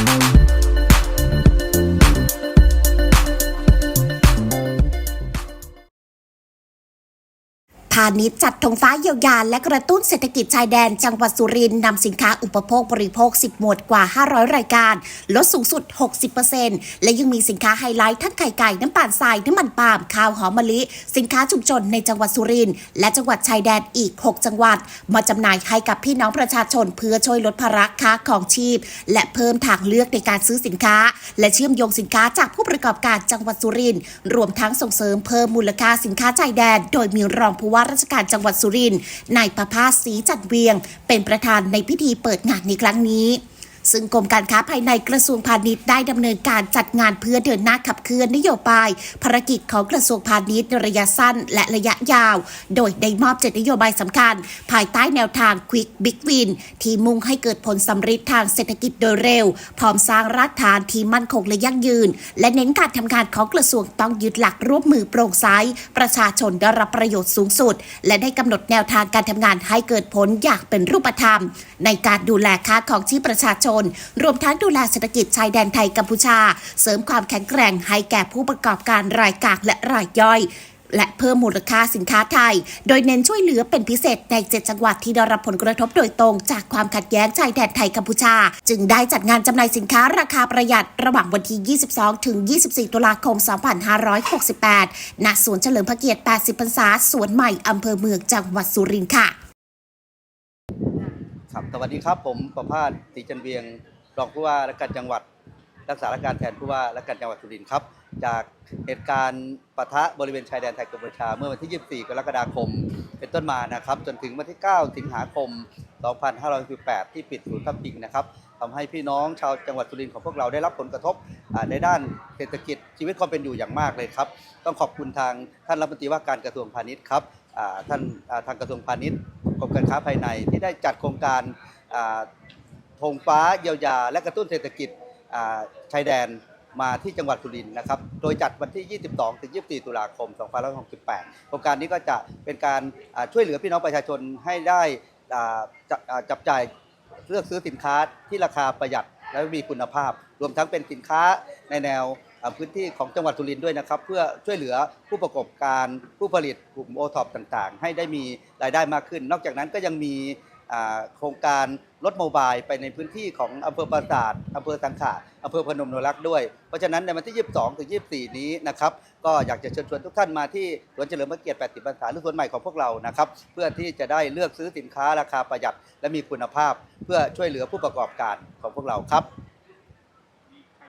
พาณิชย์จัดธงฟ้าเยียวยาและกระตุ้นเศรษฐกิจชายแดนจังหวัดสุรินทร์นำสินค้าอุปโภคบริโภค 10 หมวดกว่า 500 รายการ ลดสูงสุด 60%และยังมีสินค้าไฮไลท์ทั้งไข่ไก่น้ำตาลทรายน้ำมันปาล์มข้าวหอมมะลิ สินค้าชุมชนในจังหวัดสุรินทร์และจังหวัดชายแดนอีก 6 จังหวัด มาจำหน่ายให้กับพี่น้องประชาชนเพื่อช่วยลดภาระค่าของชีพ และเพิ่มทางเลือกในการซื้อสินค้า และเชื่อมโยงสินค้าจากผู้ประกอบการจังหวัดสุรินทร์รวมทั้งส่งเสริมเพิ่มมูลค่าสินค้าชายแดน โดยมีรองผู้ว่าราชการจังหวัดสุรินทร์นายประภาสศรีจัดเวียง เป็นประธานในพิธีเปิดงานในครั้งนี้ ซึ่งกรมการค้าภายในกระทรวงพาณิชย์ได้ดำเนินการจัดงานเพื่อเดินหน้าขับเคลื่อนนโยบาย ภารกิจของกระทรวงพาณิชย์ในระยะสั้นและระยะยาว โดยได้มอบเจ็ดนโยบายสำคัญ ภายใต้แนวทาง Quick Big Win ที่มุ่งให้เกิดผลสำเร็จทางเศรษฐกิจโดยเร็ว พร้อมสร้างรากฐานที่มั่นคงและยั่งยืน และเน้นการทำงานของกระทรวงต้องยึดหลักร่วมมือโปร่งใสประชาชนได้รับประโยชน์สูงสุด และได้กำหนดแนวทางการทำงานให้เกิดผลอย่างเป็นรูปธรรม ในการดูแลค่าของชีพประชาชนรวมทั้งดูแลเศรษฐกิจชายแดนไทยกัมพูชา เสริมความแข็งแกร่งให้แก่ผู้ประกอบการรายกลางและรายย่อยและเพิ่มมูลค่าสินค้าไทย โดยเน้นช่วยเหลือเป็นพิเศษใน 7 จังหวัดที่ได้รับผลกระทบโดยตรงจากความขัดแย้งชายแดนไทยกัมพูชา จึงได้จัดงานจำหน่ายสินค้าราคาประหยัดระหว่างวันที่ 22 ถึง 24 ตุลาคม 2568 ณ สวนเฉลิมพระเกียรติ 80 พรรษา สวนใหม่อำเภอเมืองจังหวัดสุรินทร์ค่ะ ครับสวัสดีครับผมประภาสศรีจันเวียงรองผู้ว่าราชการจังหวัด รักษาราชการแทนผู้ว่าราชการจังหวัดสุรินทร์ครับ จากเหตุการณ์ปะทะบริเวณชายแดนไทยกัมพูชาเมื่อวันที่ 24 กรกฎาคม เป็นต้นมานะครับ จนถึงวันที่ 9 สิงหาคม 2568ที่ปิดศูนย์ทับทิงนะครับทำให้พี่น้องชาวจังหวัดสุรินทร์ของพวกเราได้รับผลกระทบในด้านเศรษฐกิจชีวิตความเป็นอยู่อย่างมากเลยครับ ต้องขอบคุณทางท่านรัฐมนตรีว่าการกระทรวงพาณิชย์ครับท่านทางกระทรวงพาณิชย์ กรมการค้าภายใน ที่ได้จัดโครงการธงฟ้าเยียวยา และกระตุ้นเศรษฐกิจชายแดนมาที่จังหวัดสุรินทร์นะครับ โดยจัดวันที่ 22 ถึง 24 ตุลาคม 2568 โครงการนี้ก็จะเป็นการช่วยเหลือพี่น้องประชาชนให้ได้จ,จับจ่ายเลือกซื้อสินค้าที่ราคาประหยัดและมีคุณภาพ รวมทั้งเป็นสินค้าในแนว พื้นที่ของจังหวัดสุรินทร์ด้วยนะครับ เพื่อช่วยเหลือผู้ประกอบการผู้ผลิตกลุ่มโอท็อปต่างๆ ให้ได้มีรายได้มากขึ้น นอกจากนั้นก็ยังมีโครงการรถโมบายไปในพื้นที่ของอำเภอปราสาทอำเภอสังขะอำเภอพนมนรักษ์ด้วย เพราะฉะนั้นในวันที่ 22 ถึง 24 นี้นะครับก็อยากจะเชิญชวนทุกท่านมาที่สวนเฉลิมพระเกียรติ 80 พรรษาหรือสวนใหม่ของพวกเรานะครับเพื่อที่จะได้เลือกซื้อสินค้าราคาประหยัดและมีคุณภาพ เพื่อช่วยเหลือผู้ประกอบการของพวกเราครับ